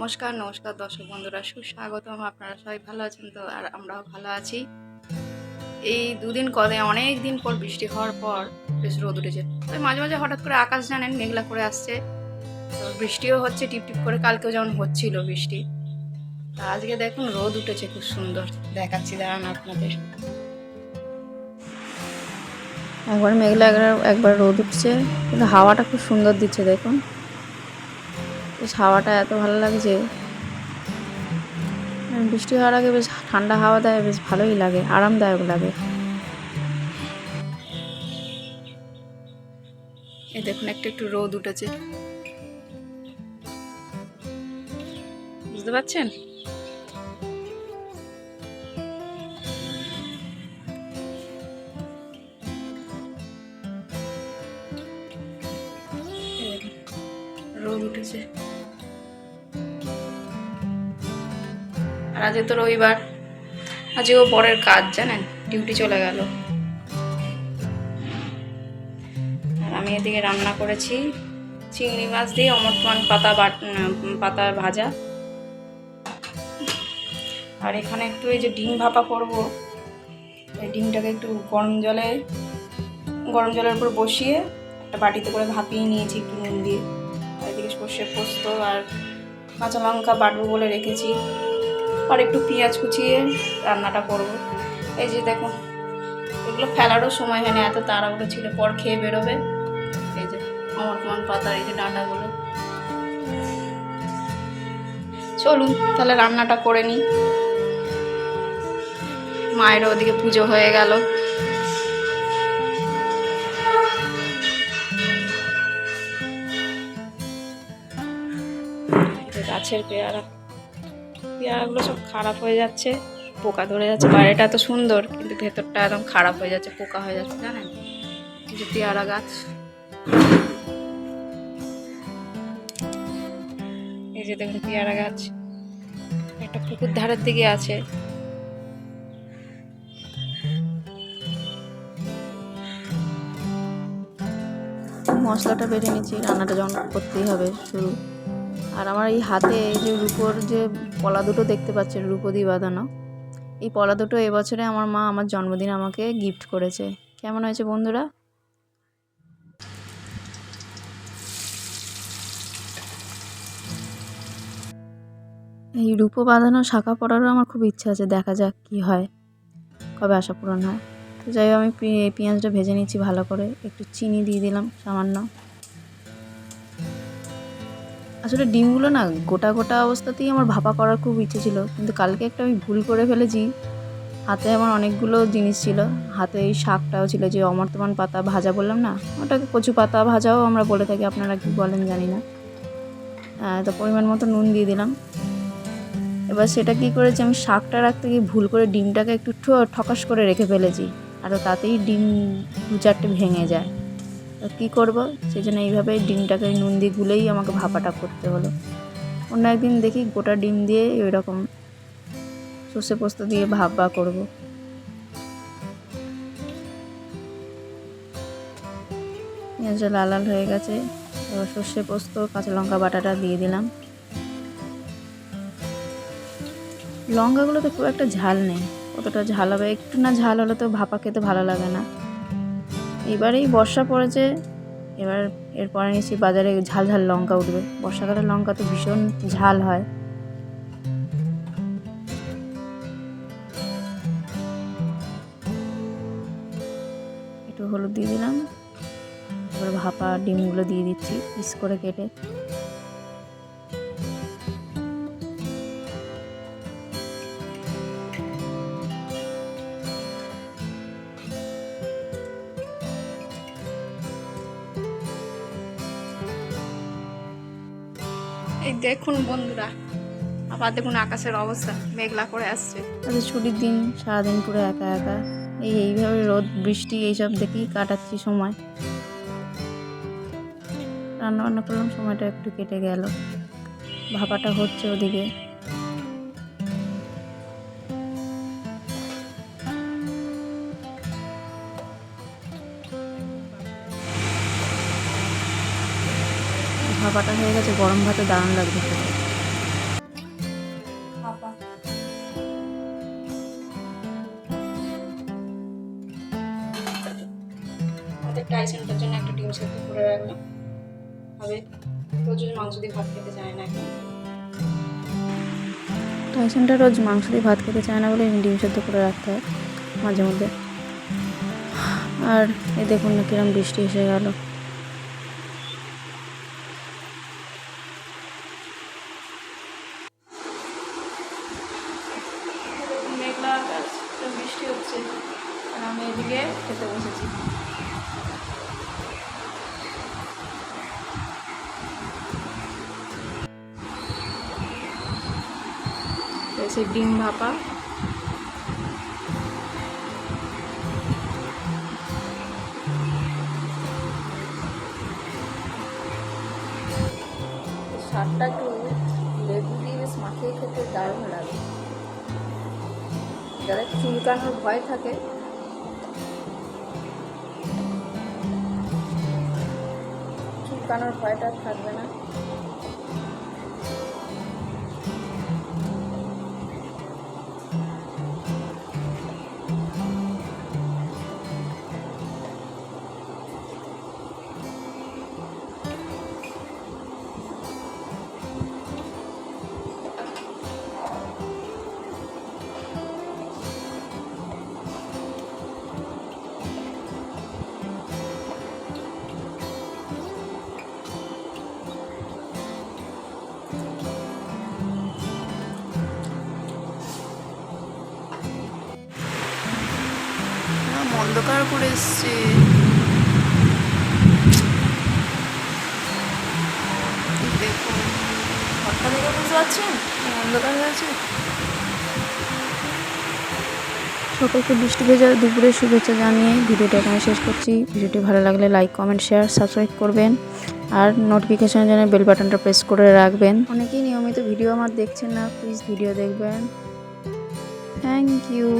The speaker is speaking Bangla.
নমস্কার নমস্কার দর্শক বন্ধুরা, সুস্বাগতম। আপনারা সবাই ভালো আছেন তো? আর আমরাও ভালো আছি। এই দুদিন কদে, অনেক দিন পর বৃষ্টি হওয়ার পর বেশ রোদ উঠেছে। ওই মাঝে মাঝে হঠাৎ করে আকাশ জানেন, মেঘলা করে আসছে। তো বৃষ্টিও হচ্ছে টিপ টিপ করে কালকেও যেমন হচ্ছিল বৃষ্টি। তা আজকে দেখুন, রোদ উঠেছে খুব সুন্দর। দেখাচ্ছি, দাঁড়ান আপনাদের। একবার মেঘলা একবার রোদ উঠছে, কিন্তু হাওয়াটা খুব সুন্দর দিচ্ছে, দেখুন। বেশ হাওয়াটা এত ভালো লাগছে বৃষ্টি হওয়ার আগে বেশ ঠান্ডা হাওয়া দেয়, বেশ ভালোই লাগে, আরামদায়ক লাগে। এই দেখুন, একটা একটু রোদ উঠেছে। বুঝতে পারছেন? আর আজকে তো রবিবার। আজকে ও পরের কাজ, জানেন? ডিউটি চলে গেল। আর আমি এদিকে রান্না করেছি। চিংড়ি মাছ দিয়ে অমরপান পাতা পাতা ভাজা। আর এখানে একটু এই যে ডিম ভাপা করব। এই ডিমটাকে একটু গরম জলে গরম জলের উপর বসিয়ে একটা বাটিতে করে ভাপিয়ে নিয়েছি একটু নুন দিয়ে। এদিকে সর্ষে পোস্ত আর কাঁচা লঙ্কা বাটবো বলে রেখেছি। আর একটু পেঁয়াজ কুচিয়ে রান্নাটা করব। এই যে দেখো এগুলো ফেলারও সময় হয় না, এত তাড়াহুড়ো ছিল, পর খেয়ে বেরোবে। এই যে আমার কমান পাতার এই যে ডাঁটাগুলো। চলুন, তাহলে রান্নাটা করে নিই। মায়ের ওদিকে পুজো হয়ে গেল। গাছের পেয়ারা। পেয়ারাগুলো সব খারাপ হয়ে যাচ্ছে। পোকা ধরে যাচ্ছে। বাইরেটা এত সুন্দর, কিন্তু ভেতরটা একদম খারাপ হয়ে যাচ্ছে, পোকা হয়ে যাচ্ছে, জানেন? যে পেয়ারা গাছ। এই যে দেখুন পেয়ারা গাছ। একটা পুকুর ধারের দিকে আছে। মশলাটা বেটে নিচ্ছি, রান্নাটা যখন করতেই হবে শুরু। আর আমার এই হাতে এই যে রূপোর যে পলা দুটো দেখতে পাচ্ছেন রূপো দিয়ে বাঁধানো, এই পলা দুটো এবছরে আমার মা আমার জন্মদিন আমাকে গিফট করেছে। কেমন হয়েছে বন্ধুরা? এই রূপো বাঁধানো শাখা পড়ারও আমার খুব ইচ্ছা আছে, দেখা যাক কি হয়। কবে আশা পূরণ হয়? তো যাই হোক, আমি পেঁয়াজটা ভেজে নিচ্ছি ভালো করে। একটু চিনি দিয়ে দিলাম সামান্য। আসলে ডিমগুলো না গোটা গোটা অবস্থাতেই আমার ভাপা করার খুব ইচ্ছে ছিল। কিন্তু কালকে একটা আমি ভুল করে ফেলেছি। হাতে আমার অনেকগুলো জিনিস ছিল। হাতে এই শাকটাও ছিল যে অমর্তমান পাতা ভাজা বললাম না? ওটাকে কচু পাতা ভাজাও আমরা বলে থাকি, আপনারা কি বলেন জানি না। তো পরিমাণ মতো নুন দিয়ে দিলাম। এবার সেটা কি করেছি, আমি শাকটা রাখতে গিয়ে ভুল করে ডিমটাকে একটু ঠকাস করে রেখে ফেলেছি। আর তাতেই ডিম দু চারটে ভেঙে যায়। কী করব? সেই জন্য এইভাবে ডিমটাকে নুন দিয়ে গুলেই আমাকে ভাপাটা করতে হলো। অন্য একদিন দেখি গোটা ডিম দিয়ে ওই রকম সর্ষে পোস্ত দিয়ে ভাপা করব। পেঁয়াজটা লাল লাল হয়ে গেছে। সর্ষে পোস্ত, কাঁচা লঙ্কা বাটাটা দিয়ে দিলাম। লঙ্কাগুলোতে খুব একটা ঝাল নেই। কতটা ঝাল হবে। একটু না ঝাল হলে তো ভাপা খেতে ভালো লাগে না। এবারেই বর্ষা পড়েছে এবার এরপরে নিশ্চয়ই বাজারে ঝাল ঝাল লঙ্কা উঠবে। বর্ষাকালে লঙ্কা তো ভীষণ ঝাল হয়। একটু হলুদ দিয়ে দিলাম। এবার ভাপা, ডিমগুলো দিয়ে দিচ্ছি, পিস করে কেটে। এই দেখুন বন্ধুরা, আবার দেখুন আকাশের অবস্থা, মেঘলা করে আসছে। আজকে ছুটির দিন, সারাদিন পুরো একা একা। এই এইভাবে রোদ, বৃষ্টি, এইসব দেখেই কাটাচ্ছি সময়। রান্না বান্না করলাম, সময়টা একটু কেটে গেল। ভাপাটা হচ্ছে ওদিকে। ধনা পাতা হয়ে গেছে গরম ভাতে দারুণ লাগবে খেতে। জন্য একটা ডিম সেদ্ধ করে রাখলাম হবে মাংস দিয়ে ভাত খেতে চায় না রোজ মাংস দিয়ে ভাত খেতে চায় না বলে ডিম সেদ্ধ করে রাখতে হয় মাঝে মধ্যে। আর এ দেখুন না কিরম বৃষ্টি এসে গেল। হচ্ছে। আর আমি এদিকে খেতে বসেছি। এসে ডিম ভাপা। শাকটা একটু লেবু দিয়ে বেশ মাখিয়ে খেতে দারুণ লাগে। যাদের চুলকানোর ভয় থাকে। চুলকানোর ভয়টা থাকবে না। অন্ধকার করে এসছে দেখুন ঘরটা দেখে বুঝতে পারছেন? অন্ধকার সকলকে বৃষ্টি ভেজা দুপুরের শুভেচ্ছা জানিয়ে ভিডিওটা এখানে শেষ করছি। ভিডিওটি ভালো লাগলে লাইক কমেন্ট শেয়ার সাবস্ক্রাইব করবেন। আর নোটিফিকেশান জন্য বেল বাটনটা প্রেস করে রাখবেন। অনেকেই নিয়মিত ভিডিও আমার দেখছেন না প্লিজ ভিডিও দেখবেন। Thank you